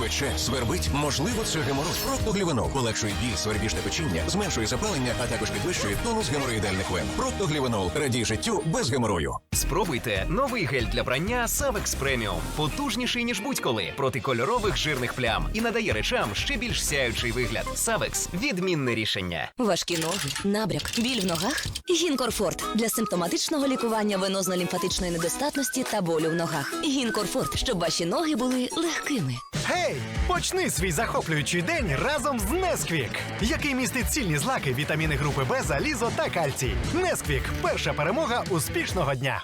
пече, свербить. Можливо, це геморрой. Проктоглівенол полегшує біль, свербіжне печіння, зменшує запалення, а також підвищує тонус геморроїдальних вен. Проктоглівенол радій життю без геморою. Спробуйте новий гель для прання Savex Premium. Потужніший, ніж будь-коли, проти кольорових жирних плям і надає речам ще більш сяючий вигляд. Savex – відмінне рішення. Важкі ноги, набряк, біль в ногах. Гінкорфорт для симптоматичного лікування венозно-лімфатичної недостатності та болю в ногах. Гінкорфорт, щоб ваші ноги були легкими. Гей! Почни свій захоплюючий день разом з Несквік, який містить цільні злаки, вітаміни групи Б, залізо та кальцій. Несквік перша перемога успішного дня.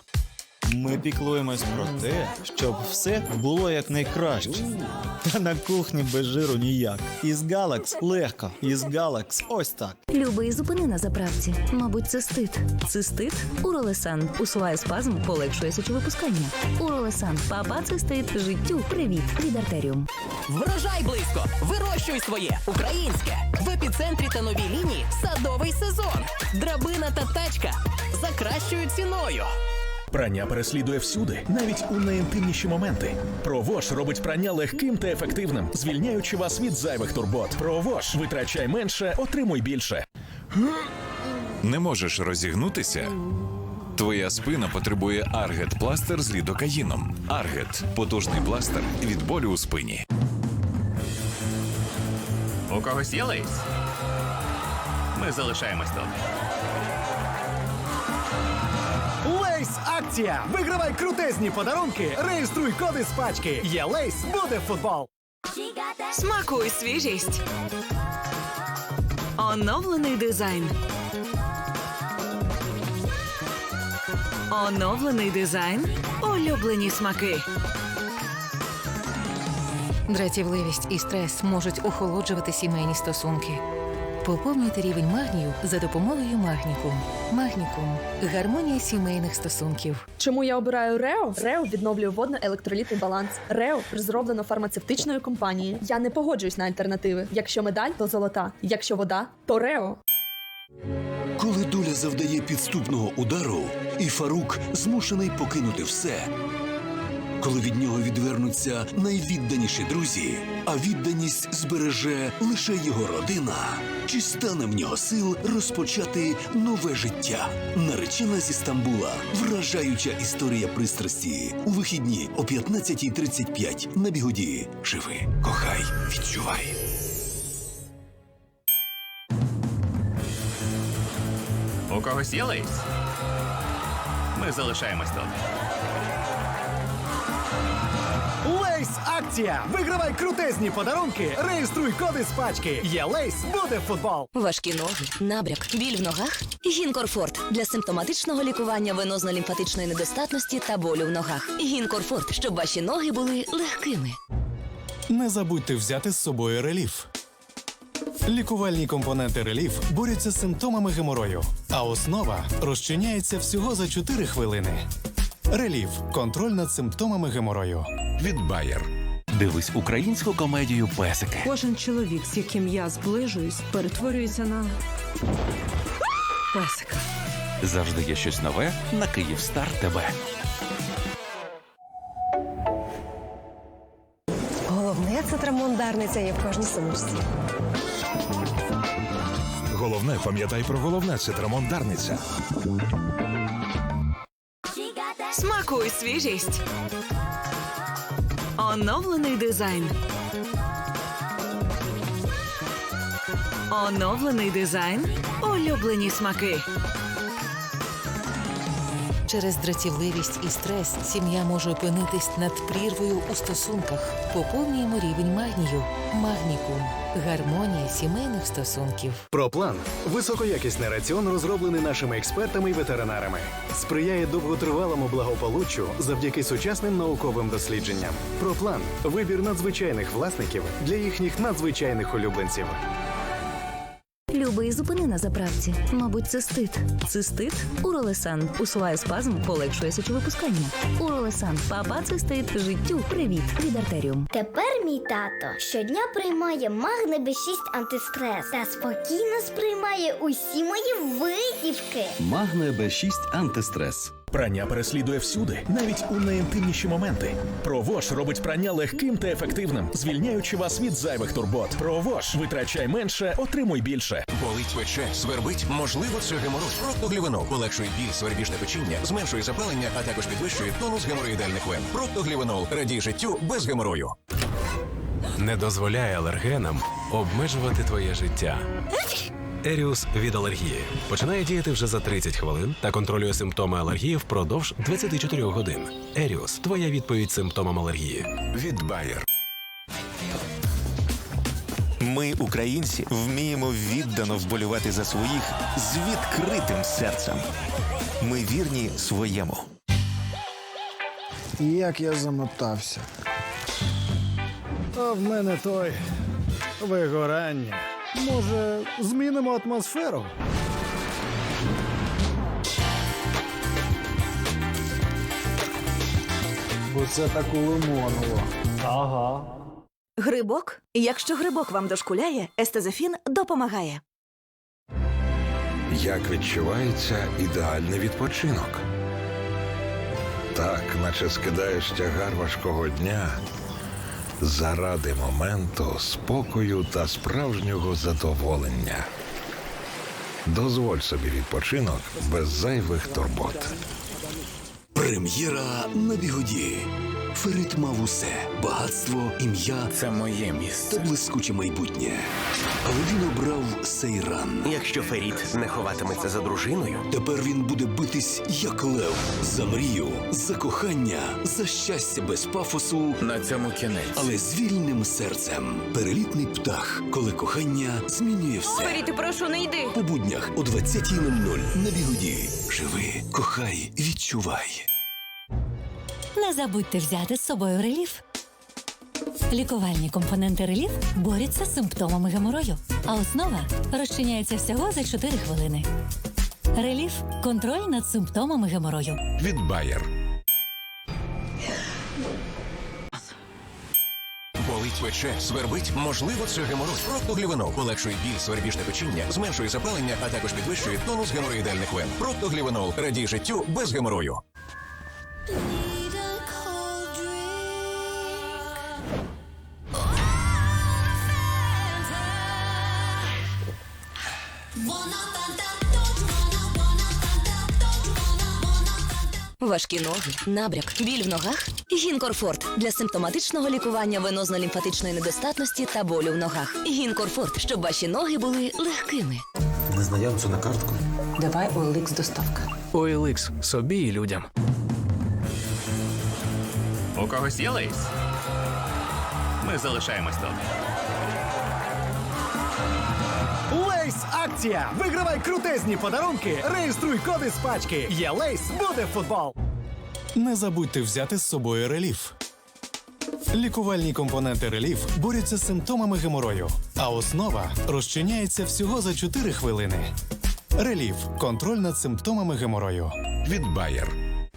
Ми піклуємось про те, щоб все було якнайкраще. Та на кухні без жиру ніяк. Із Галакс легко. Із Галакс ось так. Любий зупини на заправці. Мабуть, це стит. Цистит? Уролесан. Усуває спазм, полегшує сечовипускання. Уролесан. Папа цистит. Життю. Привіт. Від артеріум. Врожай близько! Вирощуй своє українське в епіцентрі та новій лінії садовий сезон. Драбина та тачка за кращою ціною. Прання переслідує всюди, навіть у найінтимніші моменти. Провош робить прання легким та ефективним, звільняючи вас від зайвих турбот. Провош витрачай менше, отримуй більше. Не можеш розігнутися? Твоя спина потребує Аргет пластир з лідокаїном. Аргет потужний пластир від болю у спині. У когось є лейс? Ми залишаємось тут. Лейс акція! Вигравай крутезні подарунки, реєструй коди з пачки. Є лейс, буде футбол. Смакуй свіжість. Оновлений дизайн. Оновлений дизайн. Улюблені смаки. Дратівливість і стрес можуть охолоджувати сімейні стосунки. Поповнюйте рівень магнію за допомогою Магнікум. Магнікум гармонія сімейних стосунків. Чому я обираю Рео? Рео відновлює водно-електролітний баланс. Рео розроблено фармацевтичною компанією. Я не погоджуюсь на альтернативи. Якщо медаль, то золота. Якщо вода, то Рео. Коли доля завдає підступного удару, і Фарук змушений покинути все. Коли від нього відвернуться найвідданіші друзі, а відданість збереже лише його родина, чи стане в нього сил розпочати нове життя? Наречена зі Стамбула. Вражаюча історія пристрасті. У вихідні о 15.35 на бігоді. Живи, кохай, відчувай. У когось є лейс? Ми залишаємось тут. Лейс акція! Вигравай крутезні подарунки, реєструй коди з пачки. Є лейс, буде футбол. Важкі ноги, набряк, біль в ногах. Гінкорфорт для симптоматичного лікування венозно-лімфатичної недостатності та болю в ногах. Гінкорфорт, щоб ваші ноги були легкими. Не забудьте взяти з собою реліф. Лікувальні компоненти реліф борються з симптомами геморою, а основа розчиняється всього за 4 хвилини. Реліф контроль над симптомами геморою. Від Bayer. Дивись українську комедію Песики. Кожен чоловік, з яким я зближуюсь, перетворюється на песика. Завжди є щось нове на Київстар ТВ. Головне це трамондарниця є в кожній сумочці. Головне, пам'ятай про головне це Дарниця. Смакуй свіжість. Оновлений дизайн. Оновлений дизайн. Улюблені смаки. Через дратівливість і стрес сім'я може опинитись над прірвою у стосунках. Поповнюємо рівень магнію. Магнікум гармонія сімейних стосунків. Проплан високоякісний раціон, розроблений нашими експертами і ветеринарами, сприяє довготривалому благополуччю завдяки сучасним науковим дослідженням. Проплан вибір надзвичайних власників для їхніх надзвичайних улюбленців. Любий зупини на заправці. Мабуть, цистит. Цистит? Уролесан. Усуває спазм, полегшує сечовипускання. Уролесан. Папа цистит. Життю. Привіт. Від артеріум. Тепер мій тато щодня приймає магне Б6 антистрес та спокійно сприймає усі мої витівки. Магне Б6 антистрес. Прання переслідує всюди, навіть у найінтимніші моменти. Провош робить прання легким та ефективним, звільняючи вас від зайвих турбот. Провош витрачай менше, отримуй більше. Болить пече, свербить, можливо, це геморой. Проктоглівенол полегшує біль, свербіжне печіння, зменшує запалення, а також підвищує тонус геморроїдальних вен. Проктоглівенол радій життю без геморою. Не дозволяє алергенам обмежувати твоє життя. Еріус від алергії починає діяти вже за 30 хвилин та контролює симптоми алергії впродовж 24 годин. Еріус твоя відповідь симптомам алергії. Від Bayer. Ми, українці, вміємо віддано вболівати за своїх з відкритим серцем. Ми вірні своєму. Як я замотався. А в мене той вигорання. Може, змінимо атмосферу? Бо це так у лимоново. Ага. Грибок? Якщо грибок вам дошкуляє, естезофін допомагає. Як відчувається ідеальний відпочинок? Так, наче скидаєш тягар важкого дня заради моменту спокою та справжнього задоволення. Дозволь собі відпочинок без зайвих турбот. Прем'єра на бігоді. Ферит мав усе багатство, ім'я Це моє місце. та блискуче майбутнє. Але він обрав Сейран. Якщо Феріт не ховатиметься за дружиною, Тепер він буде битись як лев за мрію, за кохання, за щастя без пафосу, на цьому кінець. але з вільним серцем. Перелітний птах, коли кохання змінює все. Феріти, прошу, не йди. По буднях о 20.00 на бігоді. Живи, кохай, відчувай. Не забудьте взяти з собою реліф. Лікувальні компоненти реліф борються з симптомами геморою, а основа розчиняється всього за 4 хвилини. Реліф контроль над симптомами геморою. Від Bayer. Болить пече, свербить, можливо, це геморой. Проктоглівенол полегшує біль, свербіжне печіння, зменшує запалення, а також підвищує тонус геморроїдальних вен. Проктоглівенол радій життю без геморою. Важкі ноги, набряк, біль в ногах. Гінкорфорт для симптоматичного лікування венозно-лімфатичної недостатності та болю в ногах. Гінкорфорт, щоб ваші ноги були легкими. Незнайомцю на картку. Давай OLX доставка. OLX собі і людям. У когось є лейс? Ми залишаємось тут. Лейс акція! Вигравай крутезні подарунки, реєструй коди з пачки. Є лейс, буде футбол. Не забудьте взяти з собою реліф. Лікувальні компоненти реліф борються з симптомами геморою, а основа розчиняється всього за 4 хвилини. Реліф контроль над симптомами геморою. Від Bayer.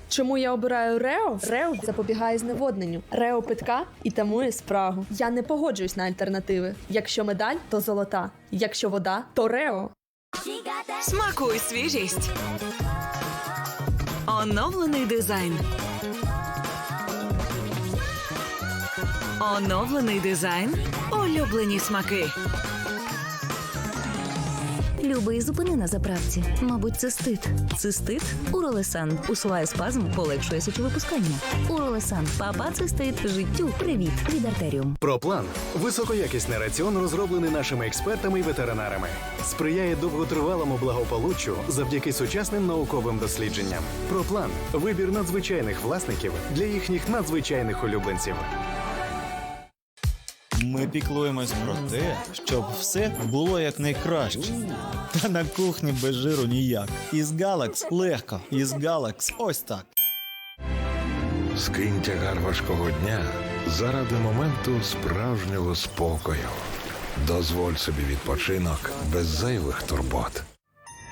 Чому я обираю Рео? Рео запобігає зневодненню. Рео питка і тамує спрагу. Я не погоджуюсь на альтернативи. Якщо медаль, то золота. Якщо вода, то Рео. Смакуй свіжість. Оновлений дизайн. Оновлений дизайн. Улюблені смаки. Любий зупини на заправці. Мабуть, цистит. Цистит Уролесан. Усуває спазм, полегшує сечовипускання. Уролесан. Папа цистит. Життю. Привіт. Від артеріум. Проплан високоякісний раціон, розроблений нашими експертами і ветеринарами. Сприяє довготривалому благополуччю завдяки сучасним науковим дослідженням. Проплан вибір надзвичайних власників для їхніх надзвичайних улюбленців. Ми піклуємось про те, щоб все було якнайкраще. Та на кухні без жиру ніяк. Із Галакс легко. Із Галакс ось так. Скинь тягар важкого дня заради моменту справжнього спокою. Дозволь собі відпочинок без зайвих турбот.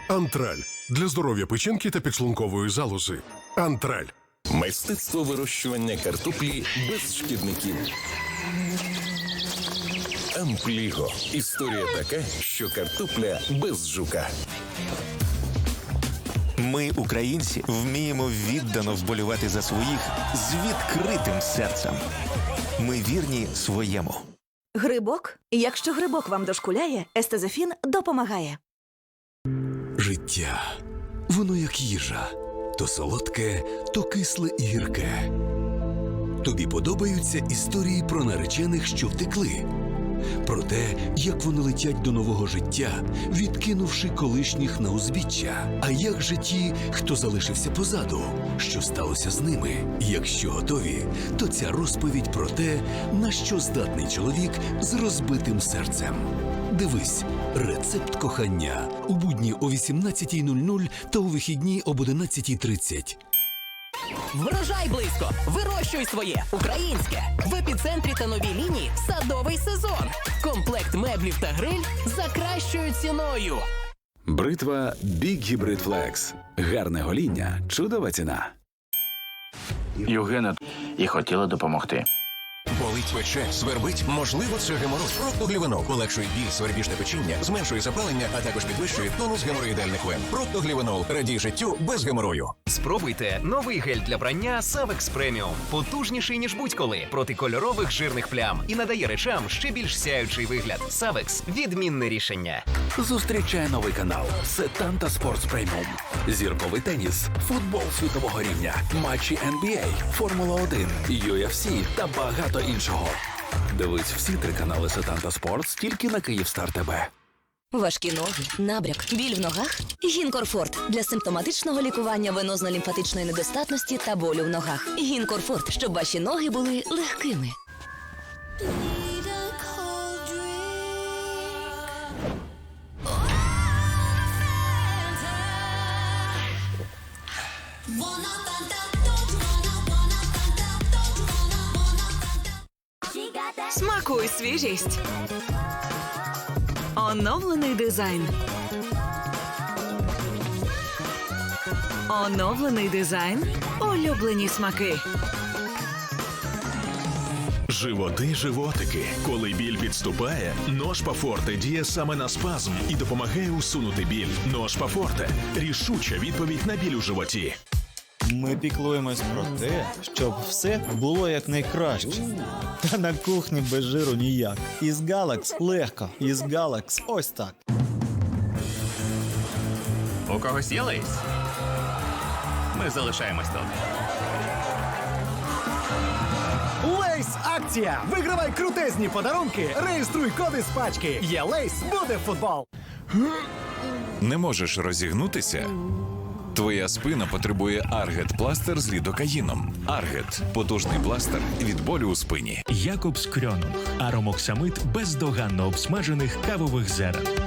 Антраль для здоров'я печінки та підшлункової залози. Антраль. Мистецтво вирощування картоплі без шкідників. Ампліго. Історія така, що картопля без жука. Ми, українці, вміємо віддано вболівати за своїх з відкритим серцем. Ми вірні своєму. Грибок? Якщо грибок вам дошкуляє, естезофін допомагає. Життя. Воно як їжа. То солодке, то кисле і гірке. Тобі подобаються історії про наречених, що втекли. Про те, як вони летять до нового життя, відкинувши колишніх на узбіччя. А як же ті, хто залишився позаду, що сталося з ними? Якщо готові, то ця розповідь про те, на що здатний чоловік з розбитим серцем. Дивись рецепт кохання у будні о 18.00 та у вихідні об 11.30. Врожай близько. Вирощуй своє українське. В епіцентрі та новій лінії садовий сезон. Комплект меблів та гриль за кращою ціною. Бритва Big Hybrid Flex. Гарне гоління, чудова ціна. Югена і хотіла допомогти. Болить пече, свербить, можливо, це геморой. Проктоглівенол полегшує біль, свербіжне печіння, зменшує запалення, а також підвищує тонус геморроїдальних вен. Проктоглівенол радій життю без геморою. Спробуйте новий гель для прання Savex Premium. Потужніший, ніж будь-коли, проти кольорових жирних плям і надає речам ще більш сяючий вигляд. Savex – відмінне рішення. Зустрічає новий канал Сетанта Спортс Преміум. Зірковий теніс, футбол світового рівня, матчі NBA, Формула 1, UFC та багато іншого. Дивись всі три канали Сетанта Спортс тільки на Київстар ТБ. Важкі ноги, набряк, біль в ногах. Гінкорфорт для симптоматичного лікування венозно-лімфатичної недостатності та болю в ногах. Гінкорфорт, щоб ваші ноги були легкими. Смакуй свіжість. Оновлений дизайн. Оновлений дизайн. Улюблені смаки. Животи, животики. Коли біль підступає, ножпа форте діє саме на спазм і допомагає усунути біль. Ножпа форте рішуча відповідь на біль у животі. Ми піклуємось про те, щоб все було якнайкраще. Та на кухні без жиру ніяк. Із Галакс легко. Із Галакс ось так. У когось є лейс? Ми залишаємось тут. Лейс акція! Вигравай крутезні подарунки, реєструй коди з пачки. Є лейс, буде футбол. Не можеш розігнутися? Твоя спина потребує Аргет пластер з лідокаїном. Аргет потужний пластер від болю у спині. Якобс Крьонунг. Аромоксамид бездоганно обсмажених кавових зерен.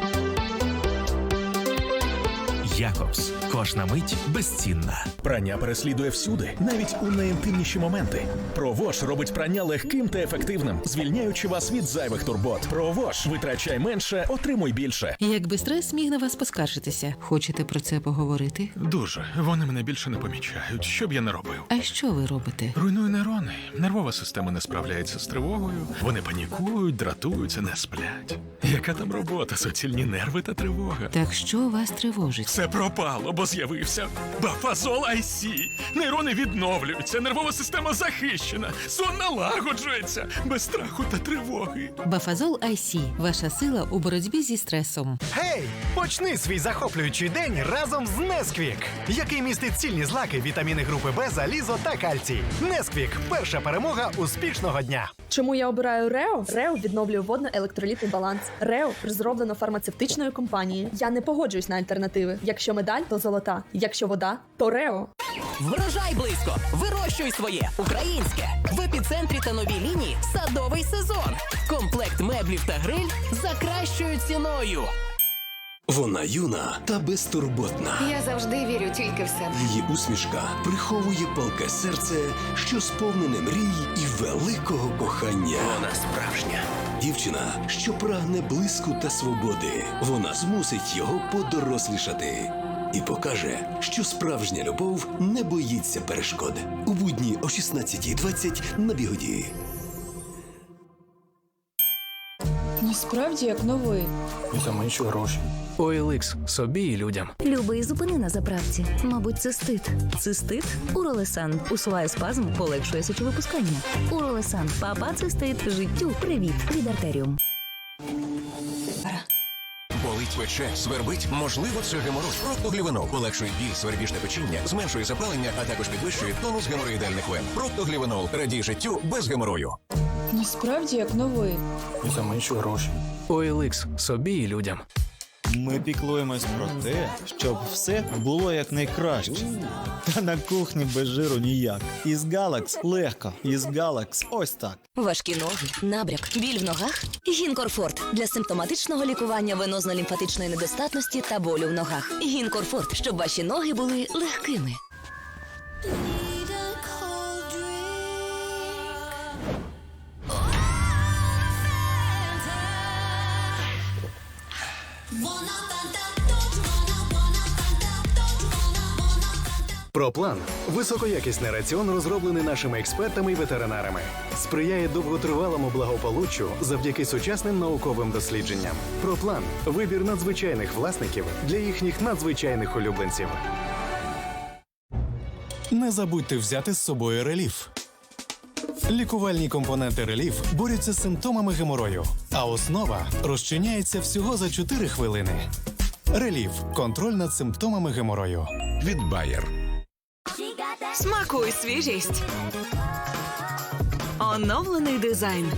Якобс. Кожна мить безцінна. Прання переслідує всюди, навіть у найінтимніші моменти. Провош робить прання легким та ефективним, звільняючи вас від зайвих турбот. Провош витрачай менше, отримуй більше. Якби стрес міг на вас поскаржитися, хочете про це поговорити? Дуже. Вони мене більше не помічають. Що б я не робив? А що ви робите? Руйную нейрони. Нервова система не справляється з тривогою. Вони панікують, дратуються, не сплять. Яка там робота? Суцільні нерви та тривога. Так що вас тривожить? Все пропало, бо з'явився бафазол IC. Нейрони відновлюються, нервова система захищена, сон налагоджується без страху та тривоги. Бафазол IC – ваша сила у боротьбі зі стресом. Гей! Почни свій захоплюючий день разом з Несквік, який містить цільні злаки, вітаміни групи Б, залізо та кальцій. Несквік перша перемога успішного дня. Чому я обираю Рео? Рео відновлює водно-електролітний баланс. Рео розроблено фармацевтичною компанією. Я не погоджуюсь на альтернативи. Якщо медаль, то золота. Якщо вода, то Рео. Врожай близько. Вирощуй своє українське. В епіцентрі та новій лінії садовий сезон. Комплект меблів та гриль за кращою ціною. Вона юна та безтурботна. Я завжди вірю тільки в себе. Її усмішка приховує палке серце, що сповнене мрій і великого кохання. Вона справжня. Дівчина, що прагне блиску та свободи. Вона змусить його подорослішати. І покаже, що справжня любов не боїться перешкод. У будні о 16.20 на бігоді. Насправді як новий. За менші гроші. OLX собі і людям. Любий зупини на заправці. Мабуть, цистит. Цистит? Уролесан. Усуває спазм, полегшує сечовипускання. Уролесан. Папа цистит. Життю. Привіт. Від артеріум. Болить пече, свербить, можливо, це геморой. Проктоглівенол полегшує біль, свербіжне печіння, зменшує запалення, а також підвищує тонус геморроїдальних вен. Проктоглівенол радій життю без геморою. Насправді як новий. За менші гроші. OLX собі і людям. Ми піклуємось про те, щоб все було якнайкраще. Та на кухні без жиру ніяк. Із Галакс легко. Із Галакс ось так. Важкі ноги, набряк, біль в ногах. Гінкорфорт для симптоматичного лікування венозно-лімфатичної недостатності та болю в ногах. Гінкорфорт, щоб ваші ноги були легкими. Проплан високоякісний раціон, розроблений нашими експертами і ветеринарами, сприяє довготривалому благополуччю завдяки сучасним науковим дослідженням. Проплан вибір надзвичайних власників для їхніх надзвичайних улюбленців. Не забудьте взяти з собою реліф. Лікувальні компоненти реліф борються з симптомами геморою, а основа розчиняється всього за 4 хвилини. Реліф контроль над симптомами геморою. Від Bayer. Смакуй свіжість. Оновлений дизайн.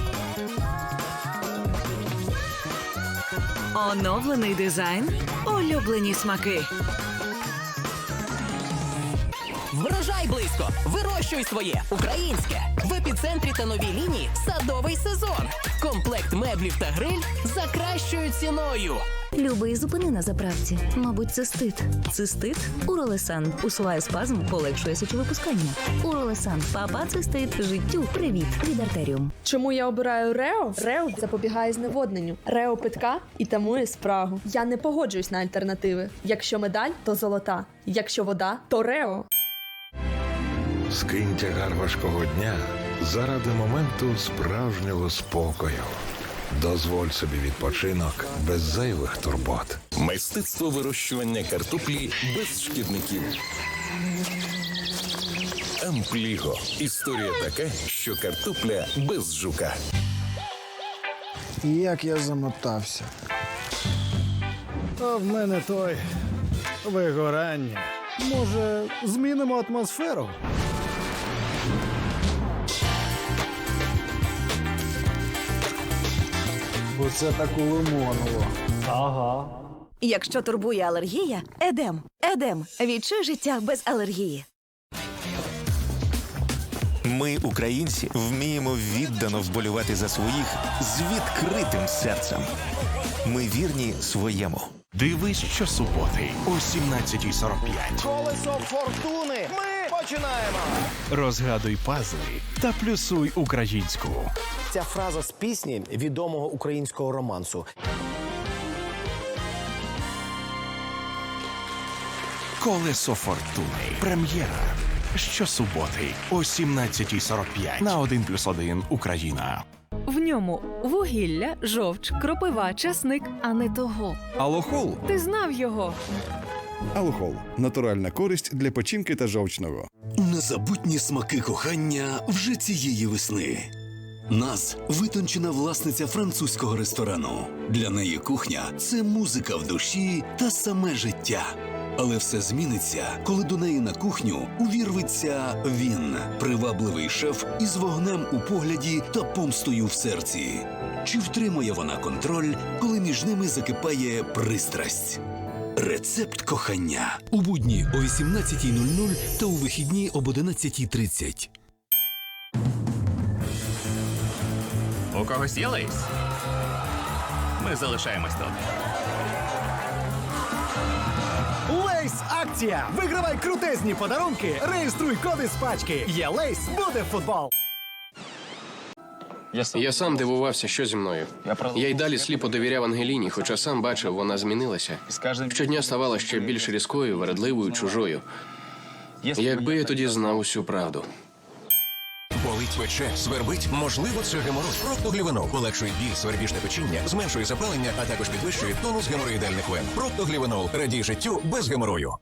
Оновлений дизайн. Улюблені смаки. Врожай близько! Вирощуй своє українське в епіцентрі та новій лінії садовий сезон. Комплект меблів та гриль за кращою ціною. Любий зупини на заправці. Мабуть, цистит. Цистит? Уролесан. Усуває спазм, полегшує сечовипускання. Уролесан. Папа цистит. Життю. Привіт. Від артеріум. Чому я обираю Рео? Рео запобігає зневодненню. Рео питка і тамує спрагу. Я не погоджуюсь на альтернативи. Якщо медаль, то золота. Якщо вода, то Рео. Скинь тягар важкого дня заради моменту справжнього спокою. Дозволь собі відпочинок без зайвих турбот. Мистецтво вирощування картоплі без шкідників. Ампліго. Історія така, що картопля без жука. Як я замотався. А в мене той вигорання. Може, змінимо атмосферу? Бо це так у Ага. Якщо турбує алергія, едем. Едем. Відчуй життя без алергії. Ми, українці, вміємо віддано вболівати за своїх з відкритим серцем. Ми вірні своєму. Дивись щосуботи о 17.45. Колесо фортуни. Ми починаємо. Розгадуй пазли та плюсуй українську. Ця фраза з пісні відомого українського романсу. Колесо фортуни. Прем'єра. Щосуботи о 17.45 на 1+,1 Україна. В ньому вугілля, жовч, кропива, часник, а не того. Алохол. Ти знав його. Алохол натуральна користь для печінки та жовчного. Незабутні смаки кохання вже цієї весни. Нас витончена власниця французького ресторану. Для неї кухня це музика в душі та саме життя. Але все зміниться, коли до неї на кухню увірветься він, привабливий шеф із вогнем у погляді та помстою в серці. Чи втримує вона контроль, коли між ними закипає пристрасть? Рецепт кохання у будні о 18.00 та у вихідні об 11.30. У когось є лейс? Ми залишаємось тут. Лейс акція! Вигравай крутезні подарунки, реєструй коди з пачки. Є лейс, буде футбол. Я сам дивувався, що зі мною. Я й далі сліпо довіряв Ангеліні, хоча сам бачив, вона змінилася. Щодня ставала ще більш різкою, вередливою, чужою. Якби я тоді знав усю правду. Болить пече, свербить, можливо, це геморой. Проктоглівенол полегшує біль, свербіжне печіння, зменшує запалення, а також підвищує тонус геморроїдальних вен. Проктоглівенол радій життю без геморою.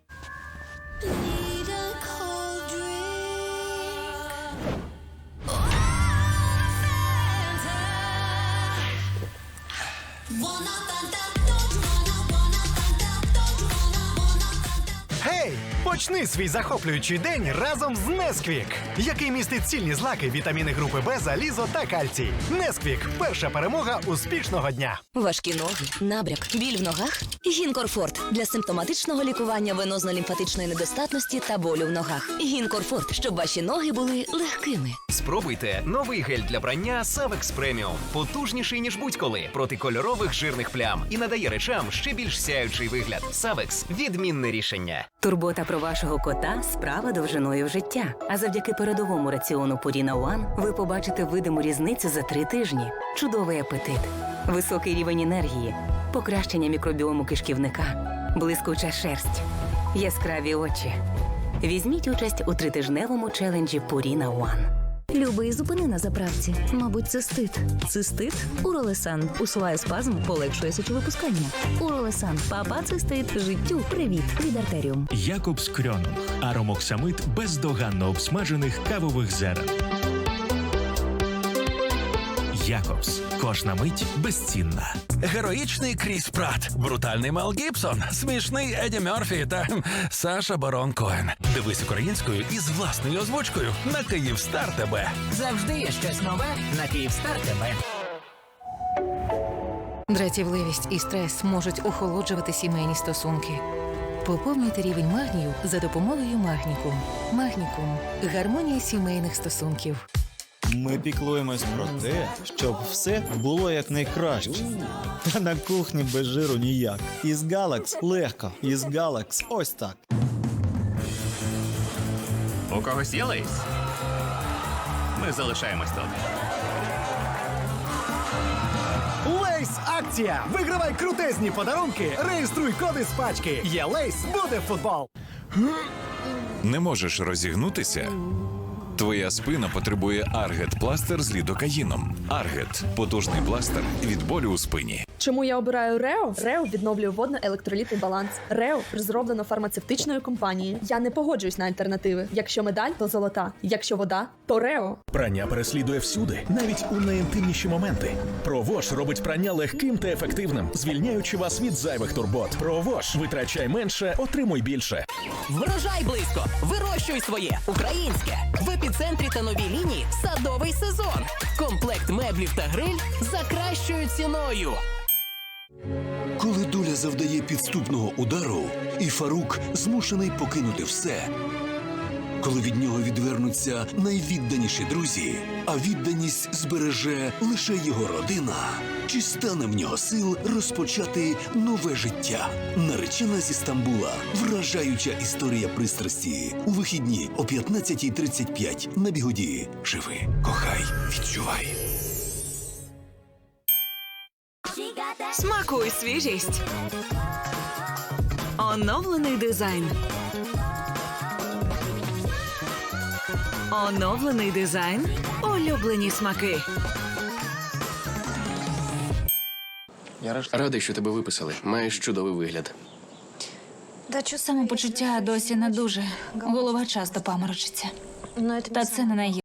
Почни свій захоплюючий день разом з Несквік, який містить цільні злаки, вітаміни групи Б, залізо та кальцій. Несквік перша перемога успішного дня. Важкі ноги, набряк, біль в ногах. Гінкорфорт для симптоматичного лікування венозно-лімфатичної недостатності та болю в ногах. Гінкорфорт, щоб ваші ноги були легкими. Спробуйте новий гель для прання Savex Premium. Потужніший, ніж будь-коли, проти кольорових жирних плям і надає речам ще більш сяючий вигляд. Savex – відмінне рішення. Турбота про вашого кота справа довжиною в життя. А завдяки передовому раціону Purina One ви побачите видиму різницю за три тижні. Чудовий апетит, високий рівень енергії, покращення мікробіому кишківника, блискуча шерсть, яскраві очі. Візьміть участь у тритижневому челенджі Purina One. Любий зупини на заправці. Мабуть, цистит. Цистит? Уролесан. Усуває спазм, полегшує сечовипускання. Уролесан. Папа цистит. Життю. Привіт. Від артеріум. Якобс Крьонунг. Аромоксамит бездоганно обсмажених кавових зерен. Якобс. Кожна мить безцінна. Героїчний Кріс Прат, брутальний Мел Гібсон, смішний Еді Мерфі та Саша Барон Коен. Дивись українською із власною озвучкою на Київстар ТБ. Завжди є щось нове на Київстар ТВ. Дратівливість і стрес можуть охолоджувати сімейні стосунки. Поповнюйте рівень магнію за допомогою магнікум. Магнікум гармонія сімейних стосунків. Ми піклуємось про те, щоб все було якнайкраще. Та на кухні без жиру ніяк. Із Галакс легко. Із Галакс ось так. У когось є лейс? Ми залишаємось тут. Лейс акція! Вигравай крутезні подарунки, реєструй коди з пачки. Є лейс, буде футбол. Не можеш розігнутися? Твоя спина потребує Аргет пластир з лідокаїном. Аргет потужний пластир від болю у спині. Чому я обираю Рео? Рео відновлює водно-електролітний баланс. Рео розроблено фармацевтичною компанією. Я не погоджуюсь на альтернативи. Якщо медаль, то золота. Якщо вода, то Рео. Прання переслідує всюди, навіть у найінтимніші моменти. Провош робить прання легким та ефективним, звільняючи вас від зайвих турбот. Провош витрачай менше, отримуй більше. Врожай близько. Вирощуй своє українське. В епіцентрі та новій лінії садовий сезон. Комплект меблів та гриль за кращою ціною. Коли доля завдає підступного удару, і Фарук змушений покинути все. Коли від нього відвернуться найвідданіші друзі, а відданість збереже лише його родина, чи стане в нього сил розпочати нове життя? Наречена зі Стамбула. Вражаюча історія пристрасті. У вихідні о 15.35 на бігоді. Живи, кохай, відчувай. Смакуй свіжість. Оновлений дизайн. Оновлений дизайн. Улюблені смаки. Я радий, що тебе виписали. Маєш чудовий вигляд. Самопочуття досі не дуже. Голова часто паморочиться. Та це не найгірше.